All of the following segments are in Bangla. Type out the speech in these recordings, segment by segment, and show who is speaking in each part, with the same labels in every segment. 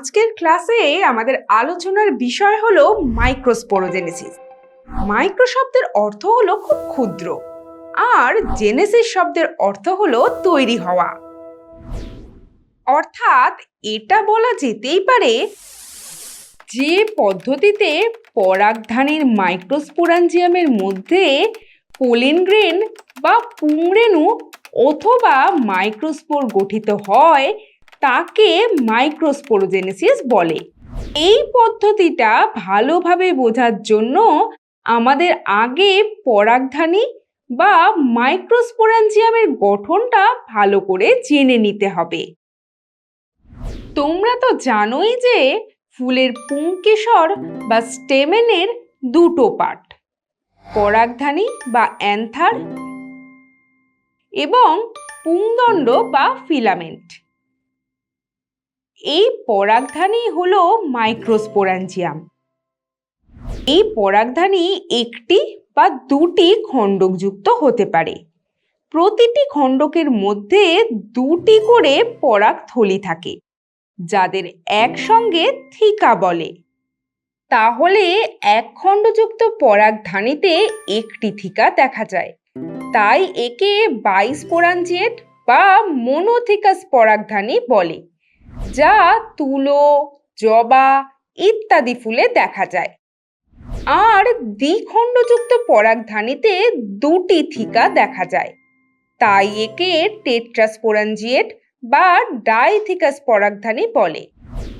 Speaker 1: আজকের ক্লাসে আমাদের আলোচনার বিষয় হলো মাইক্রোস্পোরোজেনেসিস মাইক্রো শব্দের অর্থ হলো খুব ক্ষুদ্র, আর জেনেসিস শব্দের অর্থ হলো তৈরি হওয়া। অর্থাৎ এটা বলা যেতেই পারে যে পদ্ধতিতে পরাগধানীর মাইক্রোস্পোরাঞ্জিয়ামের মধ্যে পোলেন গ্রেন বা পুংরেণু অথবা মাইক্রোস্পোর গঠিত হয় তাকে মাইক্রোস্পোরোজেনেসিস বলে। এই পদ্ধতিটা ভালোভাবে বোঝার জন্য আমাদের আগে পরাগধানী বা মাইক্রোস্পোরাঞ্জিয়ামের গঠনটা ভালো করে জেনে নিতে হবে। তোমরা তো জানোই যে ফুলের পুংকেশর বা স্টেমেনের দুটো পার্ট, পরাগধানী বা অ্যান্থার এবং পুংদণ্ড বা ফিলামেন্ট। এই পরাগধানী হল মাইক্রোস্পোরাঞ্জিয়াম এই পরাগধানী একটি বা দুটি খণ্ডকযুক্ত হতে পারে। প্রতিটি খণ্ডকের মধ্যে দুটি করে পরাগ থলি থাকে, যাদের একসঙ্গে থিকা বলে। তাহলে এক খণ্ডযুক্ত পরাগধানীতে একটি থিকা দেখা যায়। তাই একে বাইস্পোরাঞ্জিয়েট বা মোনোথিকাস পরাগধানী বলে। যা তুলো, জবা ইত্যাদি ফুলে দেখা যায়। আর দ্বিখণ্ডযুক্ত পরাগধানীতে দুটি থিকা দেখা যায়। তাই একে টেট্রাস্পোরাঞ্জিয়েট বা ডাইথিকাস পরাগধানী বলে,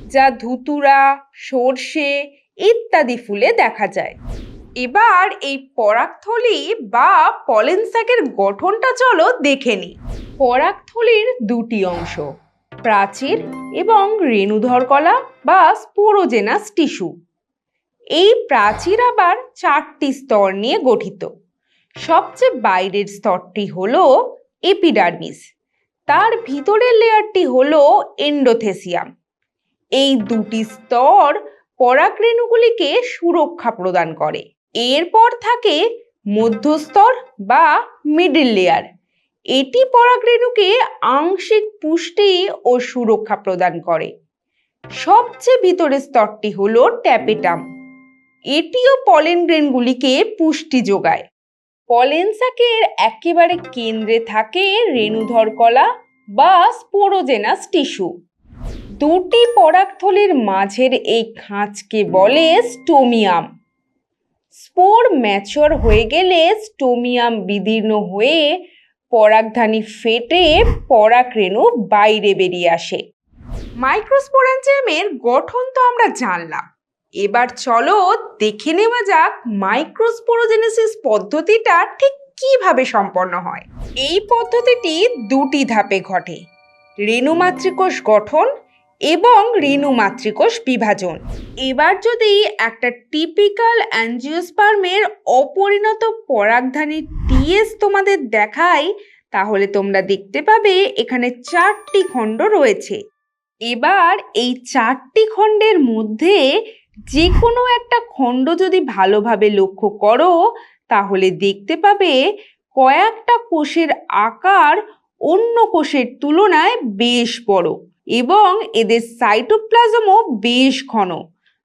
Speaker 1: যা ধুতুরা, সর্ষে ইত্যাদি ফুলে দেখা যায়। এবার এই পরাগথলি বা পলেনস্যাকের গঠনটা চলো দেখে নিই। পরাগথলির দুটি অংশ। প্রাচীর এবং রেণুধর কলা বা স্পোরোজেনাস টিস্যু। এই প্রাচীর আবার চারটি স্তর নিয়ে গঠিত। সবচেয়ে বাইরের স্তরটি হল এপিডার্মিস। তার ভিতরের লেয়ারটি হল এন্ডোথেসিয়াম। এই দুটি স্তর পরাগরেণুগুলিকে সুরক্ষা প্রদান করে। এরপর থাকে মধ্যস্তর বা মিডিল লেয়ার। এটি পরাগরেণুকে আংশিক পুষ্টি ও সুরক্ষা প্রদান করে। সবচেয়ে ভিতরের স্তরটি হল ট্যাপেটাম। এটিও পলেন গ্রেনগুলিকে পুষ্টি যোগায়। পলেনসাকের একেবারে কেন্দ্রে থাকে রেণুধর কলা বা স্পোরোজেনাস টিস্যু। দুটি পরাগথলির মাঝের এই খাঁজকে বলে স্টোমিয়াম। স্পোর ম্যাচর হয়ে গেলে স্টোমিয়াম বিদীর্ণ হয়ে পরাগধানী ফেটে পরাগরেণু বাইরে বেরিয়ে আসে। মাইক্রোস্পোরাঞ্জিয়ামের গঠন তো আমরা জানলাম। এবার চলো দেখে নেওয়া যাক মাইক্রোস্পোরোজেনেসিস পদ্ধতিটা ঠিক কীভাবে সম্পন্ন হয়। এই পদ্ধতিটি দুটি ধাপে ঘটে। রেণুমাতৃকোষ গঠন এবং রেণু মাতৃকোষ বিভাজন। এবার যদি একটা টিপিক্যাল অ্যাঞ্জিওস্পার্মের অপরিণত পরাগধানী টিএস তোমাদের দেখাই, তাহলে তোমরা দেখতে পাবে এখানে চারটি খণ্ড রয়েছে। এবার এই চারটি খণ্ডের মধ্যে যে কোনো একটা খণ্ড যদি ভালোভাবে লক্ষ্য করো, তাহলে দেখতে পাবে কয়েকটা কোষের আকার অন্য কোষের তুলনায় বেশ বড়। এবং এদের সাইটোপ্লাজমও বেশ ঘন।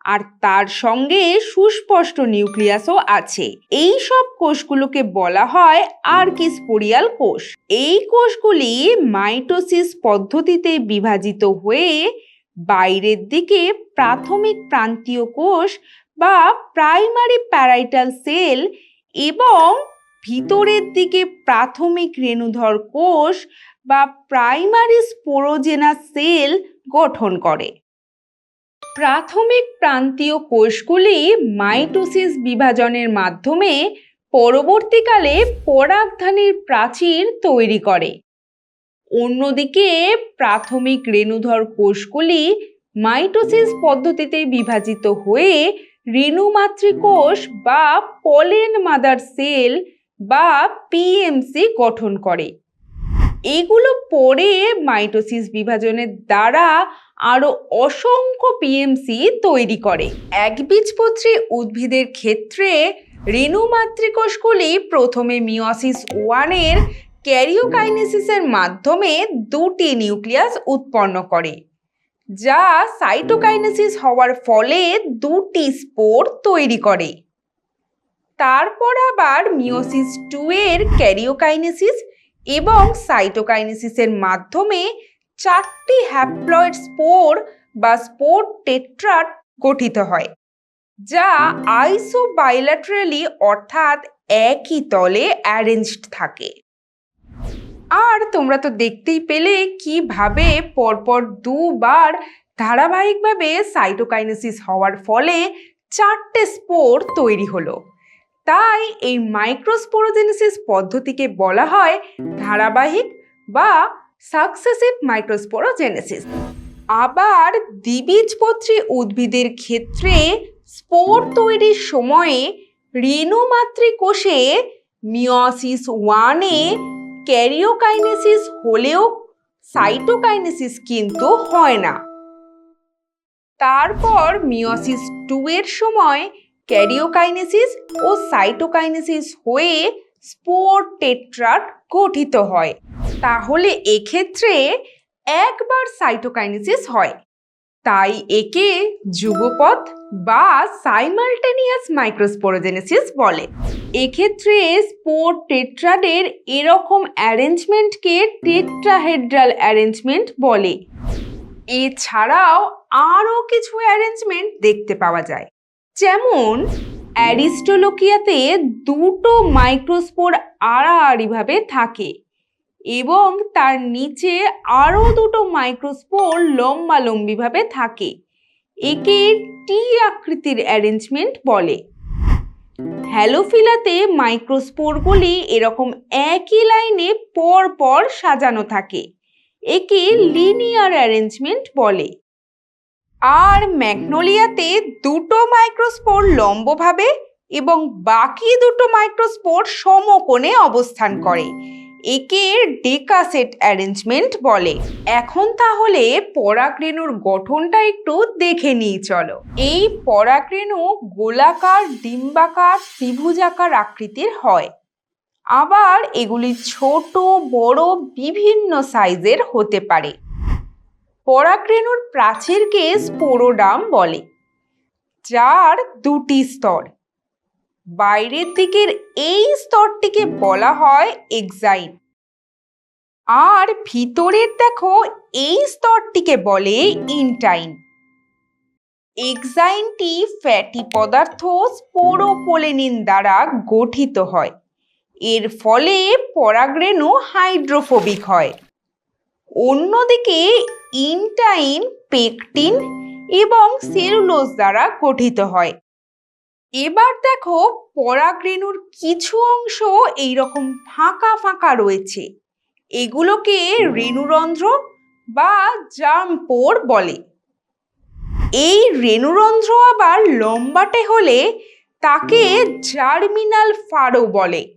Speaker 1: আর তার সঙ্গে সুস্পষ্ট নিউক্লিয়াসও আছে। এই সব কোষগুলোকে বলা হয় আর্কিস্পোরিয়াল কোষ। এই কোষগুলি মাইটোসিস পদ্ধতিতে বিভাজিত হয়ে বাইরের দিকে প্রাথমিক প্রান্তীয় কোষ বা প্রাইমারি প্যারাইটাল সেল এবং ভিতরের দিকে প্রাথমিক রেণুধর কোষ বা প্রাইমারি স্পোরোজেনাস সেল গঠন করে। প্রাথমিক প্রান্তীয় কোষগুলি মাইটোসিস বিভাজনের মাধ্যমে পরবর্তীকালে পরাগধানীর প্রাচীর তৈরি করে। অন্যদিকে প্রাথমিক রেণুধর কোষগুলি মাইটোসিস পদ্ধতিতে বিভাজিত হয়ে রেণুমাতৃকোষ বা পলেন মাদার সেল বা পিএমসি গঠন করে। এগুলো পরে মাইটোসিস বিভাজনের দ্বারা আরও অসংখ্য পিএমসি তৈরি করে। একবীজপত্রী উদ্ভিদের ক্ষেত্রে রেণুমাতৃকোষগুলি প্রথমে মিওসিস ওয়ানের ক্যারিওকাইনেসিসের মাধ্যমে দুটি নিউক্লিয়াস উৎপন্ন করে, যা সাইটোকাইনেসিস হওয়ার ফলে দুটি স্পোর তৈরি করে। তারপর আবার মিওসিস টু এর ক্যারিওকাইনেসিস এবং সাইটোকাইনেসিসের মাধ্যমে চারটি হ্যাপ্লয়েড স্পোর বা স্পোর টেট্রাট গঠিত হয়, যা আইসো অর্থাৎ একই তলে অ্যারেঞ্জড থাকে। আর তোমরা তো দেখতেই পেলে কীভাবে পরপর দুবার ধারাবাহিকভাবে সাইটোকাইনেসিস হওয়ার ফলে চারটে স্পোর তৈরি হলো। তাই এই মাইক্রোস্পোরোজেনেসিস পদ্ধতিকে বলা হয় ধারাবাহিক বা সাকসেসিভ মাইক্রোস্পোরোজেনেসিস আবার দ্বিবীজপত্রী উদ্ভিদের ক্ষেত্রে স্পোর তৈরির সময়ে রেণুমাতৃ কোষে মিওসিস ওয়ানে ক্যারিওকাইনেসিস হলেও সাইটোকাইনেসিস কিন্তু হয় না। তারপর মিওসিস টু এর সময় ক্যারিওকাইনেসিস ও সাইটোকাইনেসিস হয়ে স্পোর টেট্রাট গঠিত হয়। তাহলে এক্ষেত্রে একবার সাইটোকাইনেসিস হয়, তাই একে যুগপথ বা সাইমালটেনিয়াস মাইক্রোস্পোরোজেনেসিস বলে। এক্ষেত্রে স্পোর টেট্রাডের এরকম অ্যারেঞ্জমেন্টকে টেট্রাহেড্রাল অ্যারেঞ্জমেন্ট বলে। এছাড়াও আরও কিছু অ্যারেঞ্জমেন্ট দেখতে পাওয়া যায়। যেমন অ্যারিস্টোলোকিয়াতে দুটো মাইক্রোস্পোর আড়াআড়িভাবে থাকে এবং তার নিচে আরও দুটো মাইক্রোস্পোর লম্বালম্বিভাবে থাকে। একে টি আকৃতির অ্যারেঞ্জমেন্ট বলে। হ্যালোফিলাতে মাইক্রোস্পোরগুলি এরকম একই লাইনে পর পর সাজানো থাকে। একে লিনিয়ার অ্যারেঞ্জমেন্ট বলে। আর ম্যাগনোলিয়াতে দুটো মাইক্রোস্পোর লম্বভাবে এবং বাকি দুটো মাইক্রোস্পোর সমকোণে অবস্থান করে। একে ডেকাসেট অ্যারেঞ্জমেন্ট বলে। এখন তাহলে পরাগরেণুর গঠনটা একটু দেখে নিই, চলো। এই পরাগরেণু গোলাকার, ডিম্বাকার, ত্রিভুজাকার আকৃতির হয়। আবার এগুলি ছোট, বড়, বিভিন্ন সাইজের হতে পারে। পরাগরেণুর প্রাচীরকে স্পোরোডাম বলে, যার দুটি স্তর। বাইরের দিকের এই স্তরটিকে বলা হয় এক্সাইন। আর ভিতরের দেখো, এই স্তরটিকে বলে ইনটাইন। এক্সাইনটি ফ্যাটি পদার্থ স্পোরোপোলেনিন দ্বারা গঠিত হয়। এর ফলে পরাগরেণু হাইড্রোফোবিক হয়। অন্যদিকে ইনটাইন পেকটিন এবং সেলুলোজ দ্বারা গঠিত হয়। এবার দেখো পরাগরেণুর কিছু অংশ এইরকম ফাঁকা ফাঁকা রয়েছে। এগুলোকে রেণুরন্ধ্র বা জার্মপোর বলে। এই রেণুরন্ধ্র আবার লম্বাটে হলে তাকে জার্মিনাল ফারো বলে।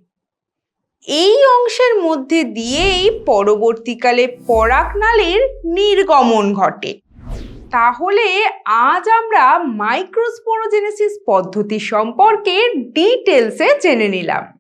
Speaker 1: এই অংশের মধ্যে দিয়েই পরবর্তীকালে পরাগনালীর নির্গমন ঘটে। তাহলে আজ আমরা মাইক্রোস্পোরোজেনেসিস পদ্ধতি সম্পর্কে ডিটেলসে জেনে নিলাম।